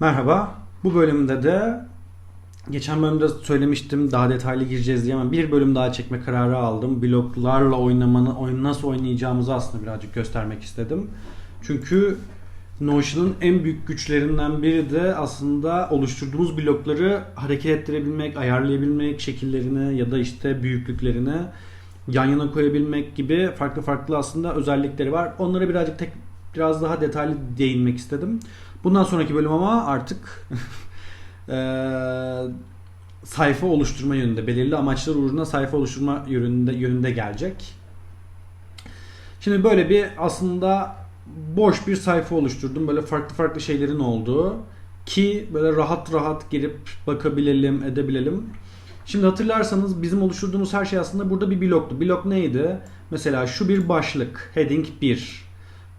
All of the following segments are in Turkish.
Merhaba. Bu bölümde de geçen bölümde söylemiştim daha detaylı gireceğiz diye ama bir bölüm daha çekme kararı aldım. Bloklarla oynamanı, oyun nasıl oynayacağımızı aslında birazcık göstermek istedim. Çünkü Notion'un en büyük güçlerinden biri de aslında oluşturduğumuz blokları hareket ettirebilmek, ayarlayabilmek, şekillerini ya da işte büyüklüklerini yan yana koyabilmek gibi farklı farklı aslında özellikleri var. Onlara birazcık tek biraz daha detaylı değinmek istedim. Bundan sonraki bölüm ama artık eee, sayfa oluşturma yönünde, belirli amaçlar uğruna sayfa oluşturma yönünde, yönünde gelecek. Şimdi böyle bir aslında boş bir sayfa oluşturdum. Böyle farklı farklı şeylerin olduğu ki böyle rahat rahat girip bakabilelim, edebilelim. Şimdi hatırlarsanız bizim oluşturduğumuz her şey aslında burada bir bloktu. Blok neydi? Mesela şu bir başlık, heading 1.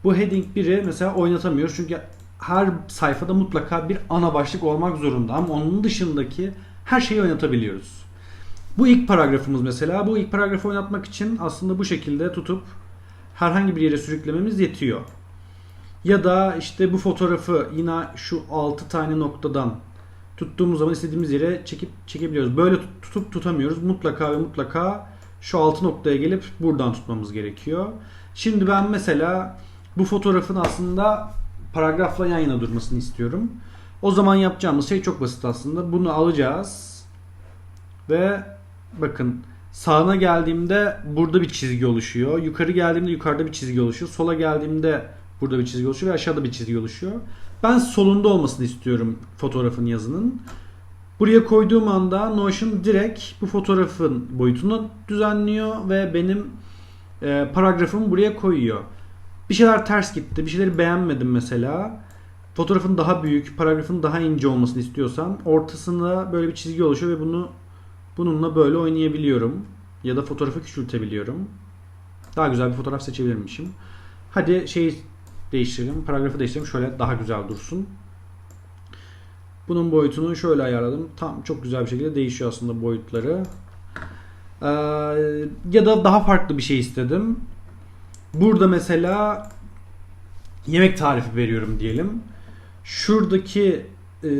Bu heading 1'i mesela oynatamıyoruz çünkü her sayfada mutlaka bir ana başlık olmak zorunda ama onun dışındaki her şeyi oynatabiliyoruz. Bu ilk paragrafımız mesela. Bu ilk paragrafı oynatmak için aslında bu şekilde tutup herhangi bir yere sürüklememiz yetiyor. Ya da işte bu fotoğrafı yine şu 6 tane noktadan tuttuğumuz zaman istediğimiz yere çekip çekebiliyoruz. Böyle tut- tutup tutamıyoruz. Mutlaka ve mutlaka şu 6 noktaya gelip buradan tutmamız gerekiyor. Şimdi ben mesela bu fotoğrafın aslında paragrafla yan yana durmasını istiyorum. O zaman yapacağımız şey çok basit aslında. Bunu alacağız ve bakın sağına geldiğimde burada bir çizgi oluşuyor. Yukarı geldiğimde yukarıda bir çizgi oluşuyor. Sola geldiğimde burada bir çizgi oluşuyor ve aşağıda bir çizgi oluşuyor. Ben solunda olmasını istiyorum fotoğrafın yazının. Buraya koyduğum anda Notion direkt bu fotoğrafın boyutunu düzenliyor ve benim e, paragrafımı buraya koyuyor. Bir şeyler ters gitti. Bir şeyleri beğenmedim mesela. Fotoğrafın daha büyük, paragrafın daha ince olmasını istiyorsam ortasında böyle bir çizgi oluşuyor ve bunu bununla böyle oynayabiliyorum. Ya da fotoğrafı küçültebiliyorum. Daha güzel bir fotoğraf seçebilirmişim. Hadi şeyi değiştirelim. Paragrafı değiştirelim. Şöyle daha güzel dursun. Bunun boyutunu şöyle ayarladım. Tam çok güzel bir şekilde değişiyor aslında boyutları. Ee, ya da daha farklı bir şey istedim. Burada mesela yemek tarifi veriyorum diyelim. Şuradaki e,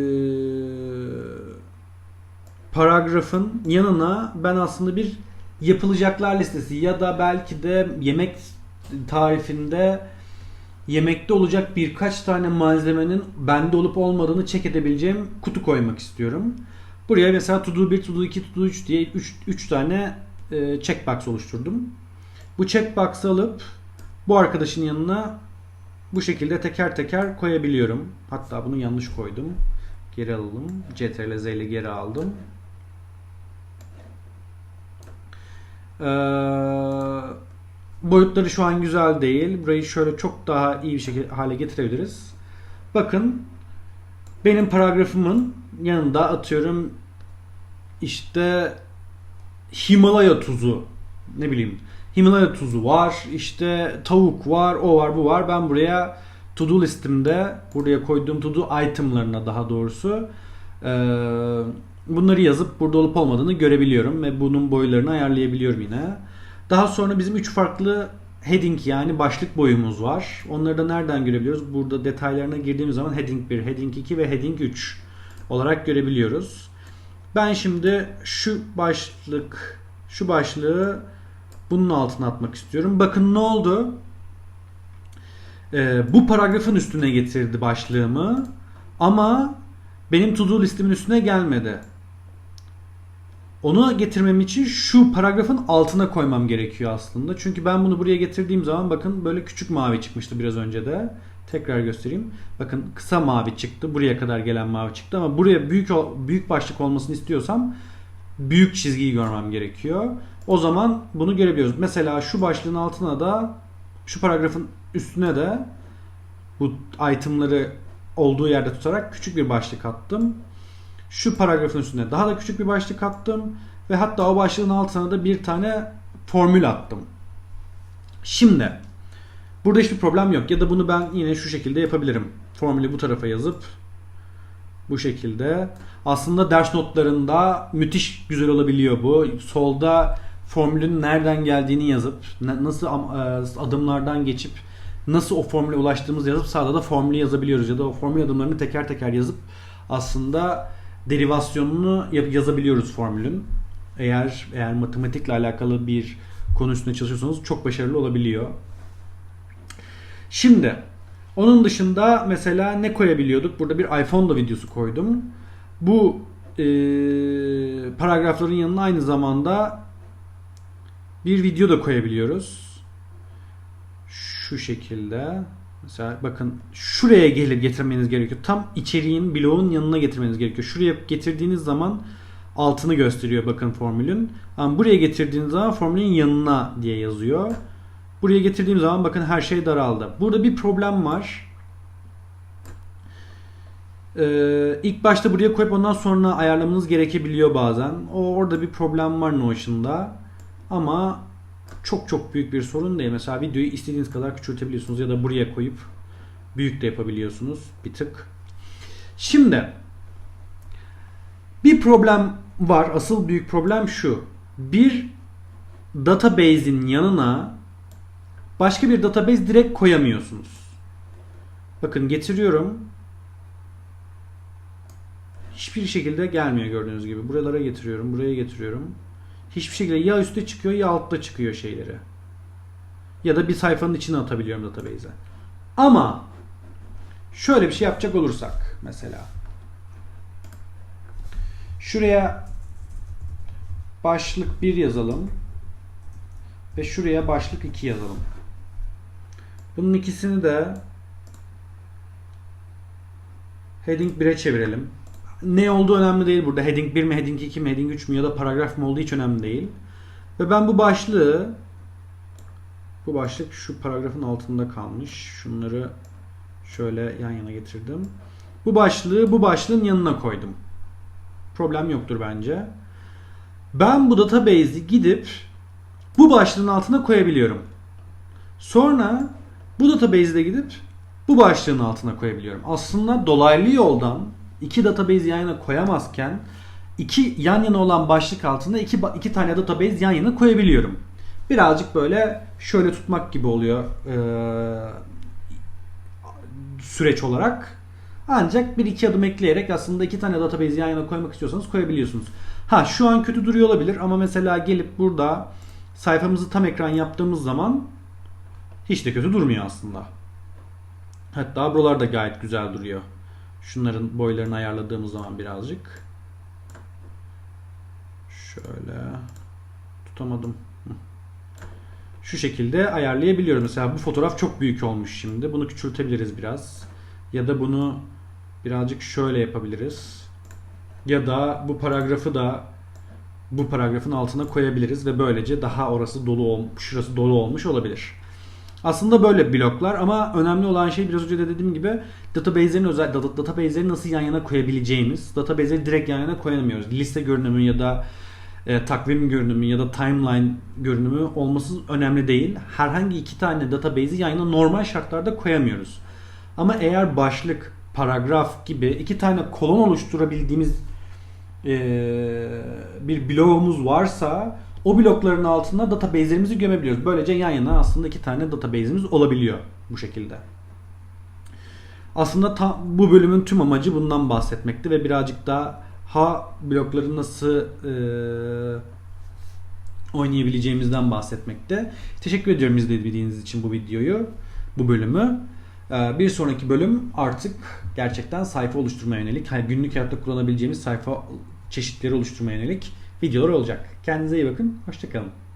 paragrafın yanına ben aslında bir yapılacaklar listesi ya da belki de yemek tarifinde yemekte olacak birkaç tane malzemenin bende olup olmadığını check edebileceğim kutu koymak istiyorum. Buraya mesela to do 1, to do 2, to do 3 diye 3, 3 tane e, checkbox oluşturdum. Bu checkbox'ı alıp bu arkadaşın yanına bu şekilde teker teker koyabiliyorum. Hatta bunu yanlış koydum. Geri alalım. CTRL Z ile geri aldım. Ee, boyutları şu an güzel değil. Burayı şöyle çok daha iyi bir şekilde hale getirebiliriz. Bakın benim paragrafımın yanında atıyorum işte Himalaya tuzu ne bileyim Himalaya tuzu var işte tavuk var o var bu var ben buraya to do listimde buraya koyduğum to do itemlarına daha doğrusu eee, bunları yazıp burada olup olmadığını görebiliyorum ve bunun boylarını ayarlayabiliyorum yine. Daha sonra bizim üç farklı heading yani başlık boyumuz var. Onları da nereden görebiliyoruz? Burada detaylarına girdiğimiz zaman heading 1, heading 2 ve heading 3 olarak görebiliyoruz. Ben şimdi şu başlık şu başlığı bunun altına atmak istiyorum. Bakın ne oldu? Ee, bu paragrafın üstüne getirdi başlığımı ama benim to do listimin üstüne gelmedi. Onu getirmem için şu paragrafın altına koymam gerekiyor aslında. Çünkü ben bunu buraya getirdiğim zaman bakın böyle küçük mavi çıkmıştı biraz önce de. Tekrar göstereyim. Bakın kısa mavi çıktı. Buraya kadar gelen mavi çıktı ama buraya büyük büyük başlık olmasını istiyorsam büyük çizgiyi görmem gerekiyor. O zaman bunu görebiliyoruz. Mesela şu başlığın altına da şu paragrafın üstüne de bu itemları olduğu yerde tutarak küçük bir başlık attım. Şu paragrafın üstüne daha da küçük bir başlık attım ve hatta o başlığın altına da bir tane formül attım. Şimdi burada hiçbir problem yok ya da bunu ben yine şu şekilde yapabilirim. Formülü bu tarafa yazıp bu şekilde. Aslında ders notlarında müthiş güzel olabiliyor bu. Solda formülün nereden geldiğini yazıp na- nasıl e, adımlardan geçip nasıl o formüle ulaştığımızı yazıp sağda da formülü yazabiliyoruz ya da o formül adımlarını teker teker yazıp aslında derivasyonunu yazabiliyoruz formülün. Eğer eğer matematikle alakalı bir konu üstünde çalışıyorsanız çok başarılı olabiliyor. Şimdi onun dışında mesela ne koyabiliyorduk? Burada bir iPhone da videosu koydum. Bu e, paragrafların yanına aynı zamanda bir video da koyabiliyoruz. Şu şekilde. Mesela bakın şuraya gelip getirmeniz gerekiyor. Tam içeriğin, bloğun yanına getirmeniz gerekiyor. Şuraya getirdiğiniz zaman altını gösteriyor bakın formülün. Ama buraya getirdiğiniz zaman formülün yanına diye yazıyor. Buraya getirdiğim zaman bakın her şey daraldı. Burada bir problem var. Ee, ilk başta buraya koyup ondan sonra ayarlamanız gerekebiliyor bazen. O orada bir problem var Notion'da. Ama çok çok büyük bir sorun değil. Mesela videoyu istediğiniz kadar küçültebiliyorsunuz ya da buraya koyup büyük de yapabiliyorsunuz bir tık. Şimdi bir problem var. Asıl büyük problem şu. Bir database'in yanına başka bir database direkt koyamıyorsunuz. Bakın getiriyorum. Hiçbir şekilde gelmiyor gördüğünüz gibi. Buralara getiriyorum, buraya getiriyorum. Hiçbir şekilde ya üstte çıkıyor ya altta çıkıyor şeyleri. Ya da bir sayfanın içine atabiliyorum database'e. Ama şöyle bir şey yapacak olursak mesela. Şuraya başlık 1 yazalım. Ve şuraya başlık 2 yazalım. Bunun ikisini de heading 1'e çevirelim. Ne olduğu önemli değil burada. Heading 1 mi, heading 2 mi, heading 3 mü ya da paragraf mı olduğu hiç önemli değil. Ve ben bu başlığı bu başlık şu paragrafın altında kalmış. Şunları şöyle yan yana getirdim. Bu başlığı bu başlığın yanına koydum. Problem yoktur bence. Ben bu database'i gidip bu başlığın altına koyabiliyorum. Sonra bu database'de gidip bu başlığın altına koyabiliyorum. Aslında dolaylı yoldan iki database yan yana koyamazken iki yan yana olan başlık altında iki, iki tane database yan yana koyabiliyorum. Birazcık böyle şöyle tutmak gibi oluyor ee, süreç olarak. Ancak bir iki adım ekleyerek aslında iki tane database yan yana koymak istiyorsanız koyabiliyorsunuz. Ha şu an kötü duruyor olabilir ama mesela gelip burada sayfamızı tam ekran yaptığımız zaman hiç de kötü durmuyor aslında. Hatta buralar da gayet güzel duruyor. Şunların boylarını ayarladığımız zaman birazcık. Şöyle tutamadım. Şu şekilde ayarlayabiliyoruz. Mesela bu fotoğraf çok büyük olmuş şimdi. Bunu küçültebiliriz biraz. Ya da bunu birazcık şöyle yapabiliriz. Ya da bu paragrafı da bu paragrafın altına koyabiliriz ve böylece daha orası dolu olmuş, şurası dolu olmuş olabilir. Aslında böyle bloklar ama önemli olan şey biraz önce de dediğim gibi database'lerin özel data, database'leri nasıl yan yana koyabileceğimiz. Database'leri direkt yan yana koyamıyoruz. Liste görünümü ya da e, takvim görünümü ya da timeline görünümü olması önemli değil. Herhangi iki tane database'i yan yana normal şartlarda koyamıyoruz. Ama eğer başlık, paragraf gibi iki tane kolon oluşturabildiğimiz e, bir bloğumuz varsa o blokların altında database'lerimizi gömebiliyoruz. Böylece yan yana aslında iki tane database'imiz olabiliyor bu şekilde. Aslında tam bu bölümün tüm amacı bundan bahsetmekti ve birazcık daha ha blokları nasıl e, oynayabileceğimizden bahsetmekte. Teşekkür ediyorum izlediğiniz için bu videoyu, bu bölümü. E, bir sonraki bölüm artık gerçekten sayfa oluşturmaya yönelik, günlük hayatta kullanabileceğimiz sayfa çeşitleri oluşturmaya yönelik videolar olacak. Kendinize iyi bakın, hoşçakalın.